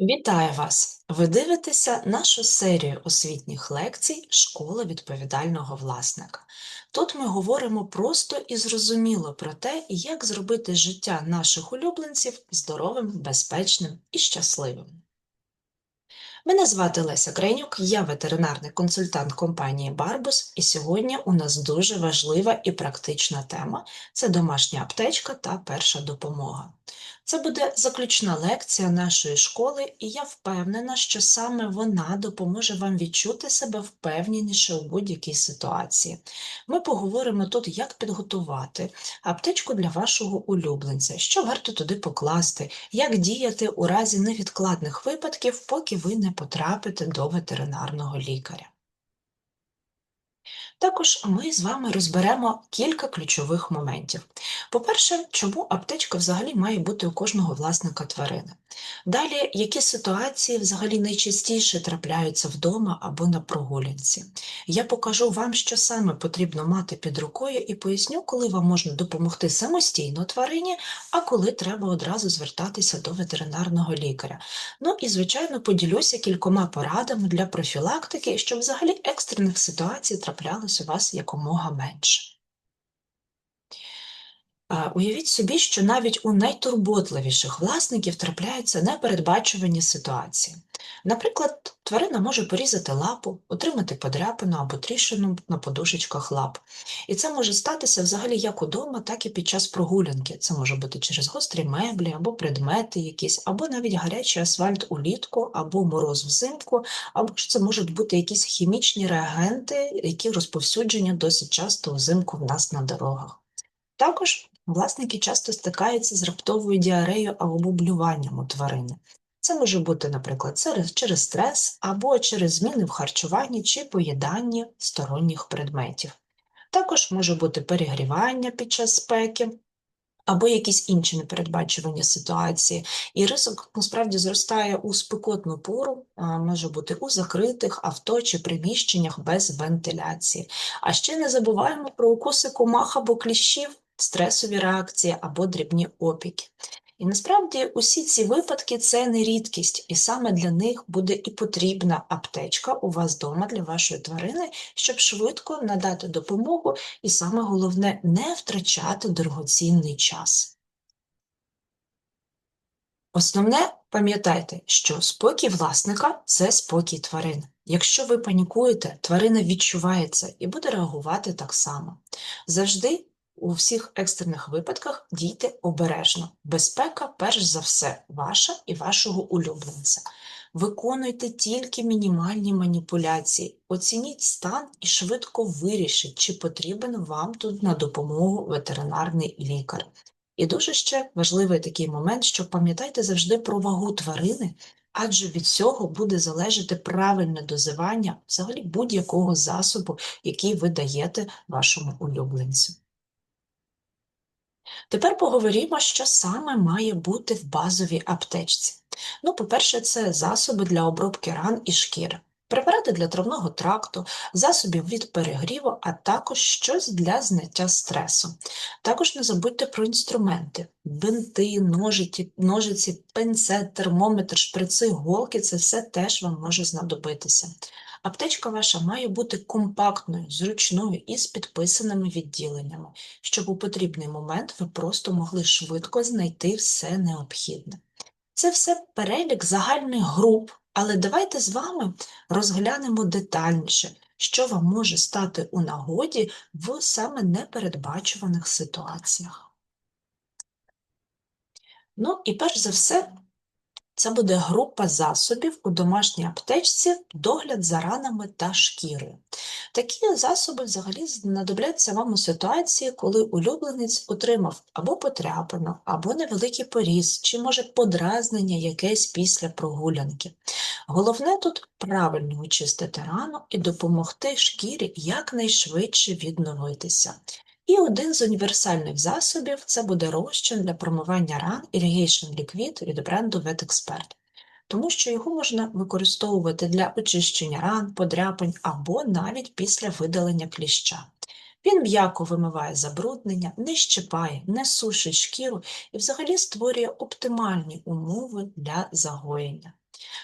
Вітаю вас! Ви дивитеся нашу серію освітніх лекцій Школа відповідального власника. Тут ми говоримо просто і зрозуміло про те, як зробити життя наших улюбленців здоровим, безпечним і щасливим. Мене звати Леся Кренюк, я ветеринарний консультант компанії Барбус, і сьогодні у нас дуже важлива і практична тема це домашня аптечка та перша допомога. Це буде заключна лекція нашої школи, і я впевнена, що саме вона допоможе вам відчути себе впевненіше у будь-якій ситуації. Ми поговоримо тут, як підготувати аптечку для вашого улюбленця, що варто туди покласти, як діяти у разі невідкладних випадків, поки ви не потрапите до ветеринарного лікаря. Також ми з вами розберемо кілька ключових моментів. По-перше, чому аптечка взагалі має бути у кожного власника тварини. Далі, які ситуації взагалі найчастіше трапляються вдома або на прогулянці. Я покажу вам, що саме потрібно мати під рукою, і поясню, коли вам можна допомогти самостійно тварині, а коли треба одразу звертатися до ветеринарного лікаря. Ну і, звичайно, поділюся кількома порадами для профілактики, щоб взагалі екстрених ситуацій траплялось у вас якомога менше. Уявіть собі, що навіть у найтурботливіших власників трапляються непередбачувані ситуації. Наприклад, тварина може порізати лапу, отримати подряпину або тріщину на подушечках лап. І це може статися взагалі як удома, так і під час прогулянки. Це може бути через гострі меблі, або предмети якісь, або навіть гарячий асфальт улітку, або мороз взимку, або ж це можуть бути якісь хімічні реагенти, які розповсюджені досить часто взимку в нас на дорогах. Також Власники часто стикаються з раптовою діареєю або бублюванням у тварини. Це може бути, наприклад, через стрес або через зміни в харчуванні чи поїданні сторонніх предметів. Також може бути перегрівання під час спеки, або якісь інші непередбачувані ситуації. І ризик насправді зростає у спекотну пору, може бути у закритих авто чи приміщеннях без вентиляції. А ще не забуваємо про укуси комах або кліщів стресові реакції або дрібні опіки. І насправді усі ці випадки це не рідкість, і саме для них буде і потрібна аптечка у вас вдома для вашої тварини, щоб швидко надати допомогу, і саме головне не втрачати дорогоцінний час. Основне пам'ятайте, що спокій власника це спокій тварини. Якщо ви панікуєте, тварина відчуває це і буде реагувати так само. Завжди у всіх екстрених випадках дійте обережно. Безпека, перш за все, ваша і вашого улюбленця. Виконуйте тільки мінімальні маніпуляції, оцініть стан і швидко вирішіть, чи потрібен вам тут на допомогу ветеринарний лікар. І дуже ще важливий такий момент, що пам'ятайте завжди про вагу тварини, адже від цього буде залежати правильне дозивання взагалі будь-якого засобу, який ви даєте вашому улюбленцю. Тепер поговоримо, що саме має бути в базовій аптечці. Ну, по-перше, це засоби для обробки ран і шкіри, препарати для травного тракту, засобів від перегріву, а також щось для зняття стресу. Також не забудьте про інструменти: бинти, ножиці, ножиці, пенцет, термометр, шприци, голки це все теж вам може знадобитися. Аптечка ваша має бути компактною, зручною і з підписаними відділеннями, щоб у потрібний момент ви просто могли швидко знайти все необхідне. Це все перелік загальних груп, але давайте з вами розглянемо детальніше, що вам може стати у нагоді в саме непередбачуваних ситуаціях. Ну і перш за все, це буде група засобів у домашній аптечці, догляд за ранами та шкірою. Такі засоби взагалі знадобляться вам у ситуації, коли улюбленець отримав або потряпину, або невеликий поріз, чи може подразнення якесь після прогулянки. Головне тут правильно очистити рану і допомогти шкірі якнайшвидше відновитися. І один з універсальних засобів це буде розчин для промивання ран Irrigation Liquid від бренду VetExpert, тому що його можна використовувати для очищення ран, подряпань або навіть після видалення кліща. Він м'яко вимиває забруднення, не щипає, не сушить шкіру і взагалі створює оптимальні умови для загоєння.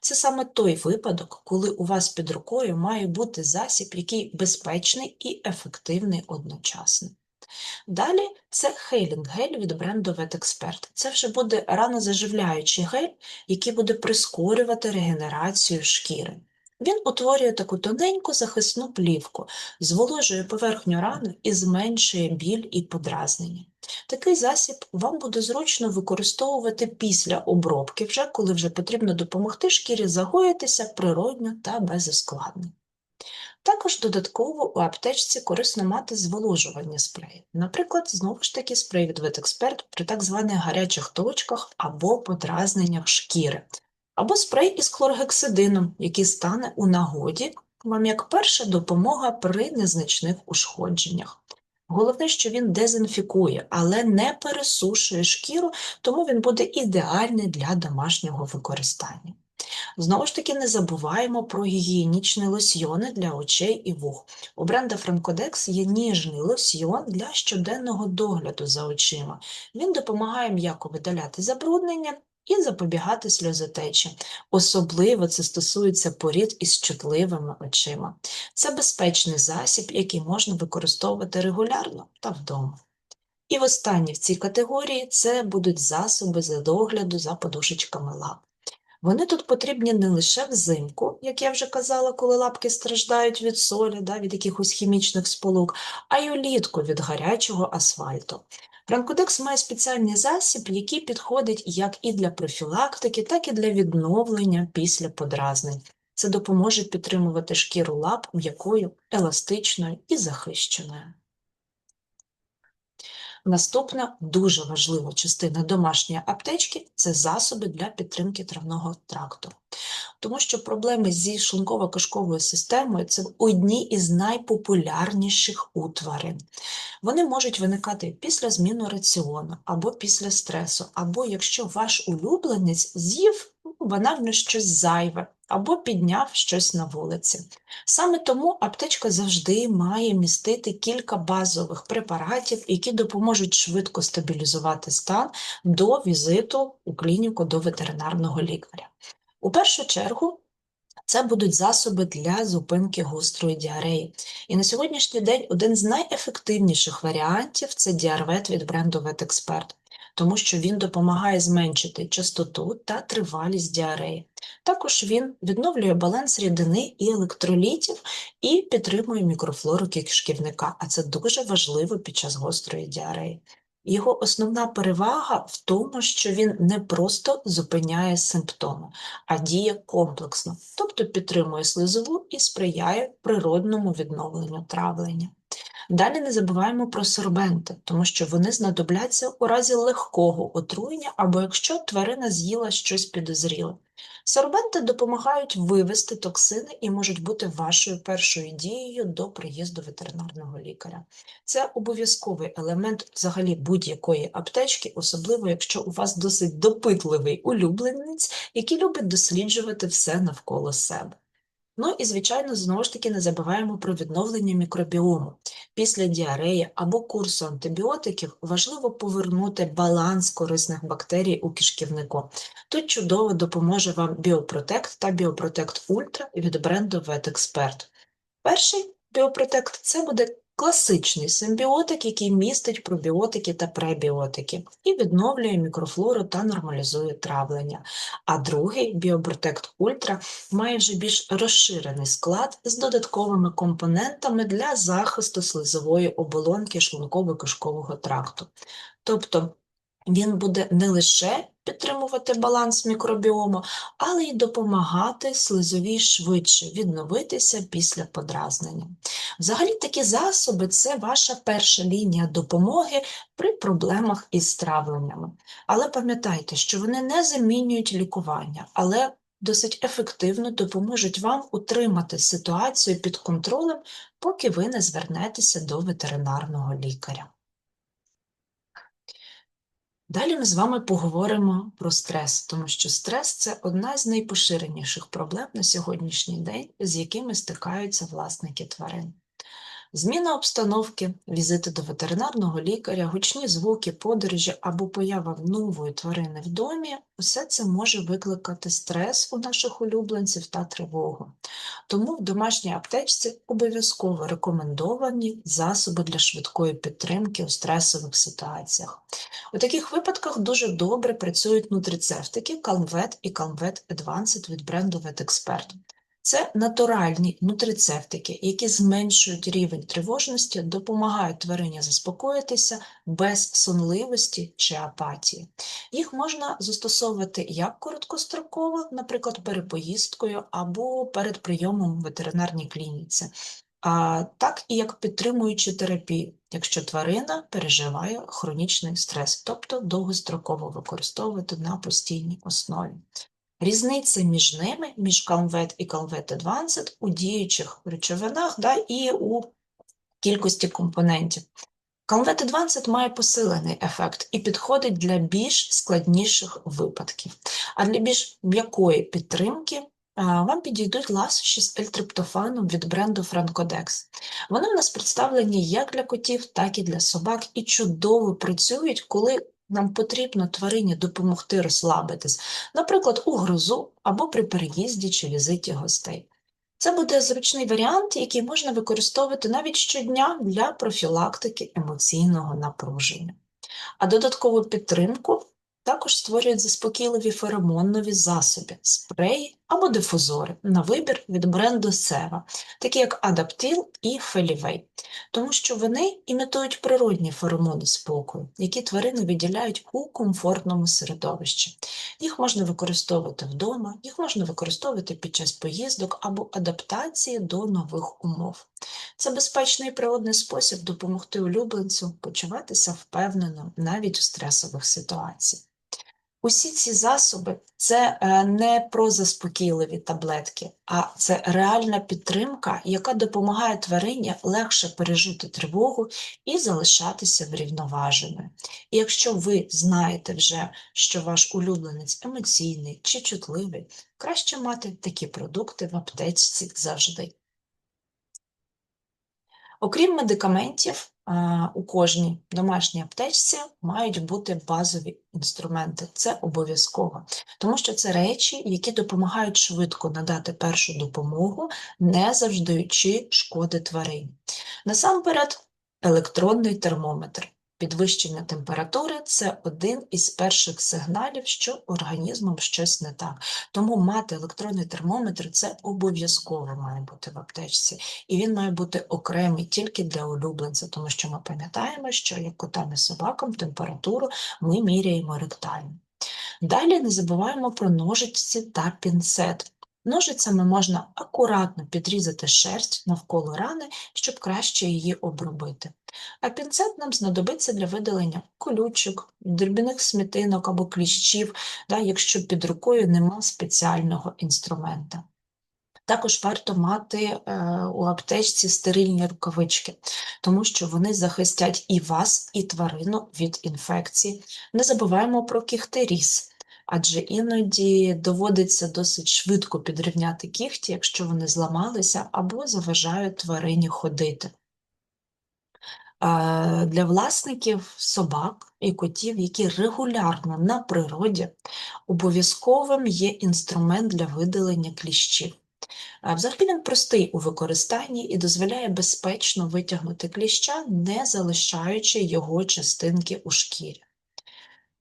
Це саме той випадок, коли у вас під рукою має бути засіб, який безпечний і ефективний одночасно. Далі це хейлінг-гель від бренду VetExpert. Це вже буде ранозаживляючий гель, який буде прискорювати регенерацію шкіри. Він утворює таку тоненьку захисну плівку, зволожує поверхню рани і зменшує біль і подразнення. Такий засіб вам буде зручно використовувати після обробки, вже коли вже потрібно допомогти шкірі загоїтися природньо та без ускладнень. Також додатково у аптечці корисно мати зволожувальні спреї. Наприклад, знову ж таки спрей від ветексперт при так званих гарячих точках або подразненнях шкіри, або спрей із хлоргексидином, який стане у нагоді вам як перша допомога при незначних ушкодженнях. Головне, що він дезінфікує, але не пересушує шкіру, тому він буде ідеальний для домашнього використання. Знову ж таки, не забуваємо про гігієнічні лосьйони для очей і вух. У бренда Francodex є ніжний лосьйон для щоденного догляду за очима. Він допомагає м'яко видаляти забруднення і запобігати сльозотечі. Особливо це стосується порід із чутливими очима. Це безпечний засіб, який можна використовувати регулярно та вдома. І в останній в цій категорії це будуть засоби за догляду за подушечками лап. Вони тут потрібні не лише взимку, як я вже казала, коли лапки страждають від солі, да, від якихось хімічних сполук, а й улітку від гарячого асфальту. Франкодекс має спеціальний засіб, який підходить як і для профілактики, так і для відновлення після подразнень. Це допоможе підтримувати шкіру лап м'якою, еластичною і захищеною. Наступна дуже важлива частина домашньої аптечки це засоби для підтримки травного тракту. Тому що проблеми зі шлунково-кишковою системою це одні із найпопулярніших у тварин. Вони можуть виникати після зміни раціону, або після стресу, або якщо ваш улюбленець з'їв банально щось зайве, або підняв щось на вулиці. Саме тому аптечка завжди має містити кілька базових препаратів, які допоможуть швидко стабілізувати стан до візиту у клініку до ветеринарного лікаря. У першу чергу це будуть засоби для зупинки гострої діареї. І на сьогоднішній день один з найефективніших варіантів це діарвет від бренду VetExpert тому що він допомагає зменшити частоту та тривалість діареї. Також він відновлює баланс рідини і електролітів і підтримує мікрофлору кишківника, а це дуже важливо під час гострої діареї. Його основна перевага в тому, що він не просто зупиняє симптоми, а діє комплексно, тобто підтримує слизову і сприяє природному відновленню травлення. Далі не забуваємо про сорбенти, тому що вони знадобляться у разі легкого отруєння або якщо тварина з'їла щось підозріле. Сорбенти допомагають вивести токсини і можуть бути вашою першою дією до приїзду ветеринарного лікаря. Це обов'язковий елемент взагалі будь-якої аптечки, особливо якщо у вас досить допитливий улюбленець, який любить досліджувати все навколо себе. Ну і, звичайно, знову ж таки не забуваємо про відновлення мікробіому. Після діареї або курсу антибіотиків важливо повернути баланс корисних бактерій у кишківнику. Тут чудово допоможе вам Біопротект та Біопротект Ультра від бренду VetExpert. Перший Біопротект це буде класичний симбіотик, який містить пробіотики та пребіотики і відновлює мікрофлору та нормалізує травлення. А другий Біопротект Ультра має вже більш розширений склад з додатковими компонентами для захисту слизової оболонки шлунково-кишкового тракту. Тобто він буде не лише підтримувати баланс мікробіому, але й допомагати слизовій швидше відновитися після подразнення. Взагалі, такі засоби це ваша перша лінія допомоги при проблемах із травленнями. Але пам'ятайте, що вони не замінюють лікування, але досить ефективно допоможуть вам утримати ситуацію під контролем, поки ви не звернетеся до ветеринарного лікаря. Далі ми з вами поговоримо про стрес, тому що стрес це одна з найпоширеніших проблем на сьогоднішній день, з якими стикаються власники тварин. Зміна обстановки, візити до ветеринарного лікаря, гучні звуки, подорожі або поява нової тварини в домі усе це може викликати стрес у наших улюбленців та тривогу. Тому в домашній аптечці обов'язково рекомендовані засоби для швидкої підтримки у стресових ситуаціях. У таких випадках дуже добре працюють нутрицептики Calmvet і Calmvet Advanced від бренду VetExpert. Це натуральні нутрицептики, які зменшують рівень тривожності, допомагають тварині заспокоїтися без сонливості чи апатії. Їх можна застосовувати як короткостроково, наприклад, перед поїздкою або перед прийомом в ветеринарній клініці, а так і як підтримуючи терапію, якщо тварина переживає хронічний стрес, тобто довгостроково використовувати на постійній основі. Різниця між ними, між Calmvet і Calmvet Advanced у діючих речовинах да, і у кількості компонентів. Calmvet Advanced має посилений ефект і підходить для більш складніших випадків. А для більш м'якої підтримки вам підійдуть ласощі з ельтриптофаном від бренду Francodex. Вони в нас представлені як для котів, так і для собак, і чудово працюють, коли нам потрібно тварині допомогти розслабитись, наприклад, у грозу або при переїзді чи візиті гостей. Це буде зручний варіант, який можна використовувати навіть щодня для профілактики емоційного напруження. А додаткову підтримку також створюють заспокійливі феромонові засоби, спреї або дифузори на вибір від бренду Seva, такі як Adaptil і Фелівей, тому що вони імітують природні феромони спокою, які тварини виділяють у комфортному середовищі. Їх можна використовувати вдома, їх можна використовувати під час поїздок або адаптації до нових умов. Це безпечний і природний спосіб допомогти улюбленцю почуватися впевнено навіть у стресових ситуаціях. Усі ці засоби це е, не про заспокійливі таблетки, а це реальна підтримка, яка допомагає тварині легше пережити тривогу і залишатися врівноваженою. І якщо ви знаєте вже, що ваш улюбленець емоційний чи чутливий, краще мати такі продукти в аптечці завжди. Окрім медикаментів, у кожній домашній аптечці мають бути базові інструменти. Це обов'язково, тому що це речі, які допомагають швидко надати першу допомогу, не завждаючи шкоди тварин. Насамперед, електронний термометр. Підвищення температури це один із перших сигналів, що організмом щось не так. Тому мати електронний термометр це обов'язково має бути в аптечці, і він має бути окремий тільки для улюбленця, тому що ми пам'ятаємо, що як котам і собакам температуру ми міряємо ректально. Далі не забуваємо про ножиці та пінцет. Ножицями можна акуратно підрізати шерсть навколо рани, щоб краще її обробити. А пінцет нам знадобиться для видалення колючок, дрібних смітинок або кліщів, да, якщо під рукою нема спеціального інструмента. Також варто мати е, у аптечці стерильні рукавички, тому що вони захистять і вас, і тварину від інфекції. Не забуваємо про кіхтеріз адже іноді доводиться досить швидко підрівняти кіхті, якщо вони зламалися або заважають тварині ходити. Для власників собак і котів, які регулярно на природі, обов'язковим є інструмент для видалення кліщів. Взагалі він простий у використанні і дозволяє безпечно витягнути кліща, не залишаючи його частинки у шкірі.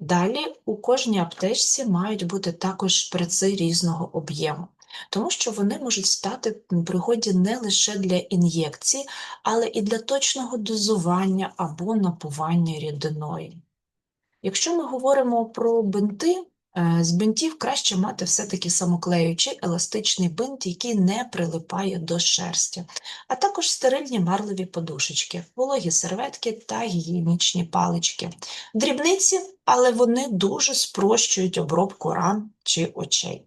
Далі у кожній аптечці мають бути також шприци різного об'єму, тому що вони можуть стати пригоді не лише для ін'єкцій, але і для точного дозування або напування рідиною. Якщо ми говоримо про бинти, з бинтів краще мати все-таки самоклеючий еластичний бинт, який не прилипає до шерсті, а також стерильні марливі подушечки, вологі серветки та гігієнічні палички. Дрібниці, але вони дуже спрощують обробку ран чи очей.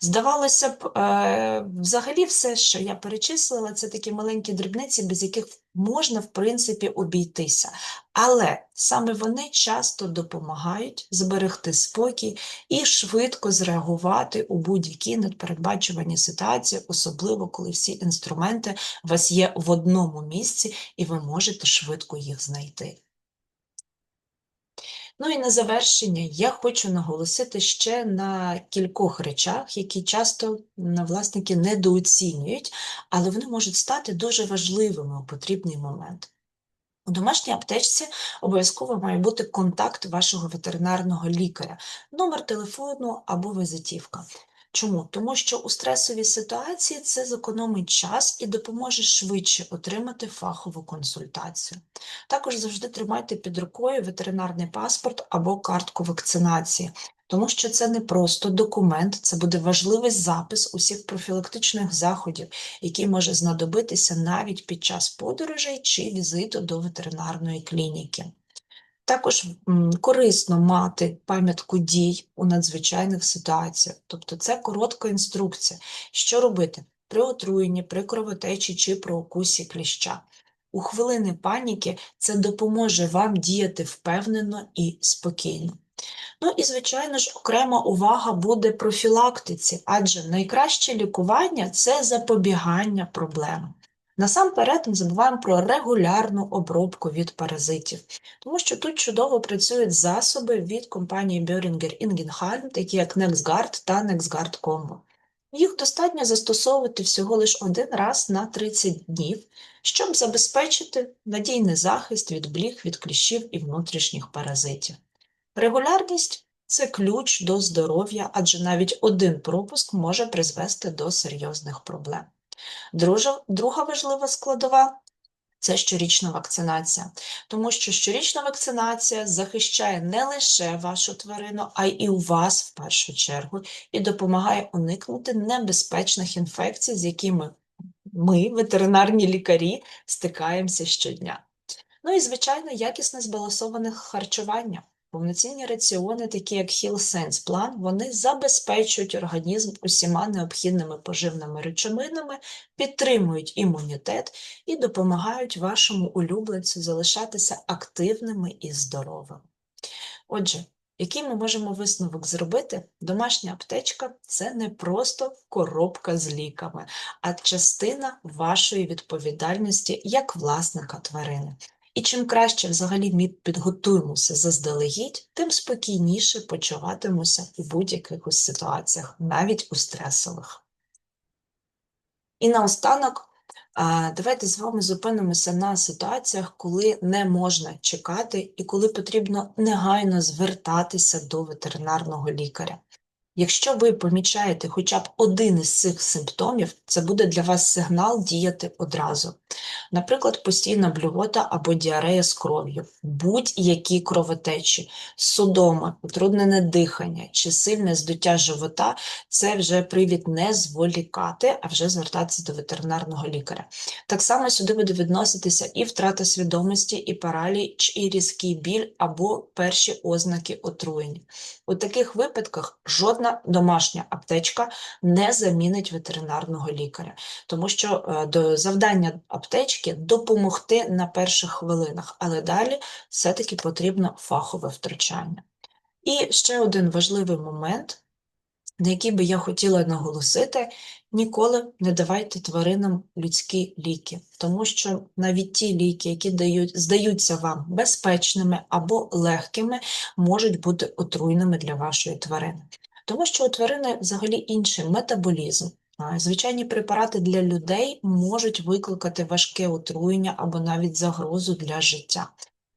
Здавалося б, е, взагалі все, що я перечислила, це такі маленькі дрібниці, без яких можна, в принципі, обійтися. Але саме вони часто допомагають зберегти спокій і швидко зреагувати у будь-які непередбачувані ситуації, особливо коли всі інструменти у вас є в одному місці, і ви можете швидко їх знайти. Ну і на завершення я хочу наголосити ще на кількох речах, які часто власники недооцінюють, але вони можуть стати дуже важливими у потрібний момент. У домашній аптечці обов'язково має бути контакт вашого ветеринарного лікаря, номер телефону або визитівка. Чому? Тому що у стресовій ситуації це зекономить час і допоможе швидше отримати фахову консультацію. Також завжди тримайте під рукою ветеринарний паспорт або картку вакцинації, тому що це не просто документ, це буде важливий запис усіх профілактичних заходів, який може знадобитися навіть під час подорожей чи візиту до ветеринарної клініки. Також корисно мати пам'ятку дій у надзвичайних ситуаціях, тобто це коротка інструкція, що робити при отруєнні, при кровотечі чи при укусі кліща. У хвилини паніки це допоможе вам діяти впевнено і спокійно. Ну і, звичайно ж, окрема увага буде профілактиці, адже найкраще лікування це запобігання проблемам. Насамперед не забуваємо про регулярну обробку від паразитів, тому що тут чудово працюють засоби від компанії Boehringer Ingenheim, такі як NexGuard та NexGuard Combo. Їх достатньо застосовувати всього лише один раз на 30 днів, щоб забезпечити надійний захист від бліг, від кліщів і внутрішніх паразитів. Регулярність це ключ до здоров'я, адже навіть один пропуск може призвести до серйозних проблем. Друга важлива складова це щорічна вакцинація, тому що щорічна вакцинація захищає не лише вашу тварину, а й у вас в першу чергу, і допомагає уникнути небезпечних інфекцій, з якими ми, ветеринарні лікарі, стикаємося щодня. Ну і, звичайно, якісне збалансоване харчування. Повноцінні раціони, такі як Hill Sense Plan, вони забезпечують організм усіма необхідними поживними речовинами, підтримують імунітет і допомагають вашому улюбленцю залишатися активними і здоровими. Отже, який ми можемо висновок зробити? Домашня аптечка це не просто коробка з ліками, а частина вашої відповідальності як власника тварини. І чим краще взагалі ми підготуємося заздалегідь, тим спокійніше почуватимемося у будь-яких ситуаціях, навіть у стресових. І наостанок, давайте з вами зупинимося на ситуаціях, коли не можна чекати і коли потрібно негайно звертатися до ветеринарного лікаря. Якщо ви помічаєте хоча б один із цих симптомів, це буде для вас сигнал діяти одразу. Наприклад, постійна блювота або діарея з кров'ю, будь-які кровотечі, судома, утруднене дихання чи сильне здуття живота це вже привід не зволікати, а вже звертатися до ветеринарного лікаря. Так само сюди буде відноситися і втрата свідомості, і параліч, і різкий біль або перші ознаки отруєння. У таких випадках жодна домашня аптечка не замінить ветеринарного лікаря, тому що е, до завдання аптечки допомогти на перших хвилинах, але далі все-таки потрібно фахове втручання. І ще один важливий момент, на який би я хотіла наголосити, ніколи не давайте тваринам людські ліки, тому що навіть ті ліки, які дають, здаються вам безпечними або легкими, можуть бути отруйними для вашої тварини. Тому що у тварини взагалі інший метаболізм. Звичайні препарати для людей можуть викликати важке отруєння або навіть загрозу для життя.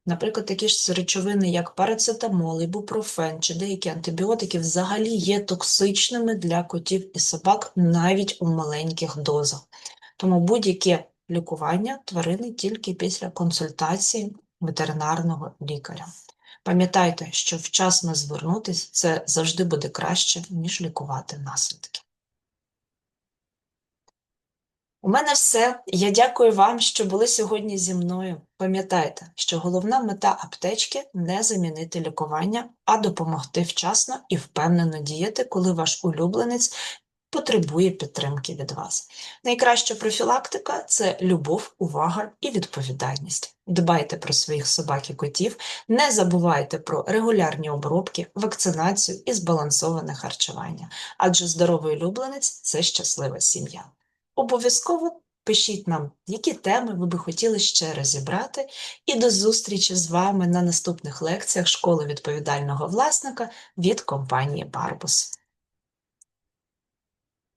Наприклад, такі ж речовини, як парацетамол, ібупрофен чи деякі антибіотики, взагалі є токсичними для котів і собак навіть у маленьких дозах. Тому будь-яке лікування тварини тільки після консультації ветеринарного лікаря. Пам'ятайте, що вчасно звернутися це завжди буде краще, ніж лікувати наслідки. У мене все. Я дякую вам, що були сьогодні зі мною. Пам'ятайте, що головна мета аптечки не замінити лікування, а допомогти вчасно і впевнено діяти, коли ваш улюбленець потребує підтримки від вас. Найкраща профілактика це любов, увага і відповідальність. Дбайте про своїх собак і котів, не забувайте про регулярні обробки, вакцинацію і збалансоване харчування, адже здоровий улюбленець це щаслива сім'я. Обов'язково пишіть нам, які теми ви би хотіли ще розібрати, і до зустрічі з вами на наступних лекціях школи відповідального власника від компанії Барбус.